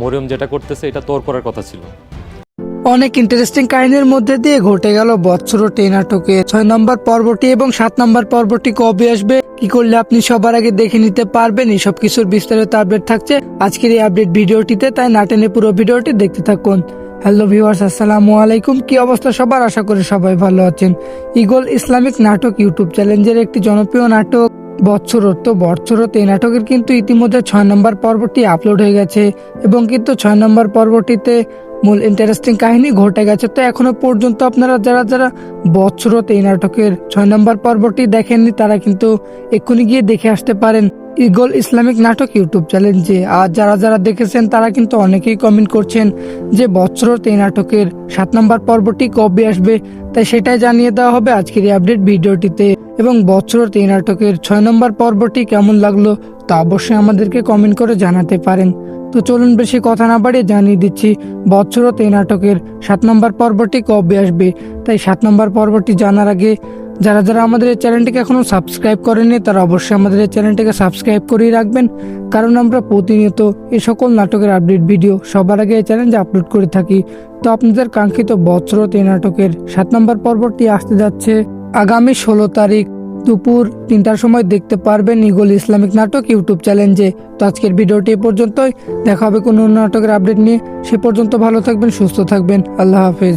মরিয়ম যেটা করতেছে, এটা তোর করার কথা ছিল। অনেক ইন্টারেস্টিং কাহিনীর মধ্যে দিয়ে ঘটে গেল বৎসর টেন নাটকে ছয় নম্বর পর্বটি এবং সাত নম্বর পর্বটি কবে আসবে, কি করলে আপনি সবার আগে দেখে নিতে পারবেন, এই সব কিছুর বিস্তারিত আপডেট থাকছে আজকের এই আপডেট ভিডিওটিতে, তাই না টেনে পুরো ভিডিওটি দেখতে থাকুন। হ্যালো ভিউয়ার্স আসসালামু আলাইকুম। কি অবস্থা সবার? আশা করি সবাই ভালো আছেন। ইগল ইসলামিক নাটক ইউটিউব চ্যালেঞ্জের একটি জনপ্রিয় নাটক। বৎসরত তো বৎসরত এই নাটকের কিন্তু ইতিমধ্যে ছয় নম্বর পর্বটি আপলোড হয়ে গেছে এবং কিন্তু ছয় নম্বর পর্বটিতে মূল ইন্টারেস্টিং কাহিনী ঘটে গেছে। তো এখনও পর্যন্ত আপনারা যারা যারা বৎসরত এই নাটকের ছয় নম্বর পর্বটি দেখেননি, তারা কিন্তু এক্ষুনি গিয়ে দেখে আসতে পারেন। ইগল ইসলামিক নাটক ইউটিউব চ্যানেলে আর যারা যারা দেখেছেন, তারা কিন্তু অনেকেই কমেন্ট করছেন যে বৎসরত এই নাটকের সাত নম্বর পর্বটি কবে আসবে। তাই সেটাই জানিয়ে দেওয়া হবে আজকের এই আপডেট ভিডিওটিতে। এবং বৎসরত এই নাটকের ছয় নম্বর পর্বটি কেমন লাগল তা অবশ্যই আমাদেরকে কমেন্ট করে জানাতে পারেন। তো চলুন বেশি কথা না বাড়িয়ে জানিয়ে দিচ্ছি বৎসরত এই নাটকের সাত নম্বর পর্বটি কবে আসবে। তাই সাত নম্বর পর্বটি জানার আগে যারা যারা আমাদের এই চ্যানেলটিকে এখনও সাবস্ক্রাইব করেনি তারা অবশ্যই আমাদের এই চ্যানেলটিকে সাবস্ক্রাইব করেই রাখবেন। কারণ আমরা প্রতিনিয়ত এই সকল নাটকের আপডেট ভিডিও সবার আগে এই চ্যানেলে আপলোড করে থাকি। তো আপনাদের কাঙ্ক্ষিত বৎসরত এই নাটকের সাত নম্বর পর্বটি আসতে যাচ্ছে। আগামী ষোলো তারিখ দুপুর তিনটার সময় দেখতে পারবেন ইগল ইসলামিক নাটক ইউটিউব চ্যালেঞ্জে। তো আজকের ভিডিওটি এ পর্যন্তই। দেখা হবে কোনো নাটকের আপডেট নিয়ে। সে পর্যন্ত ভালো থাকবেন, সুস্থ থাকবেন। আল্লাহ হাফেজ।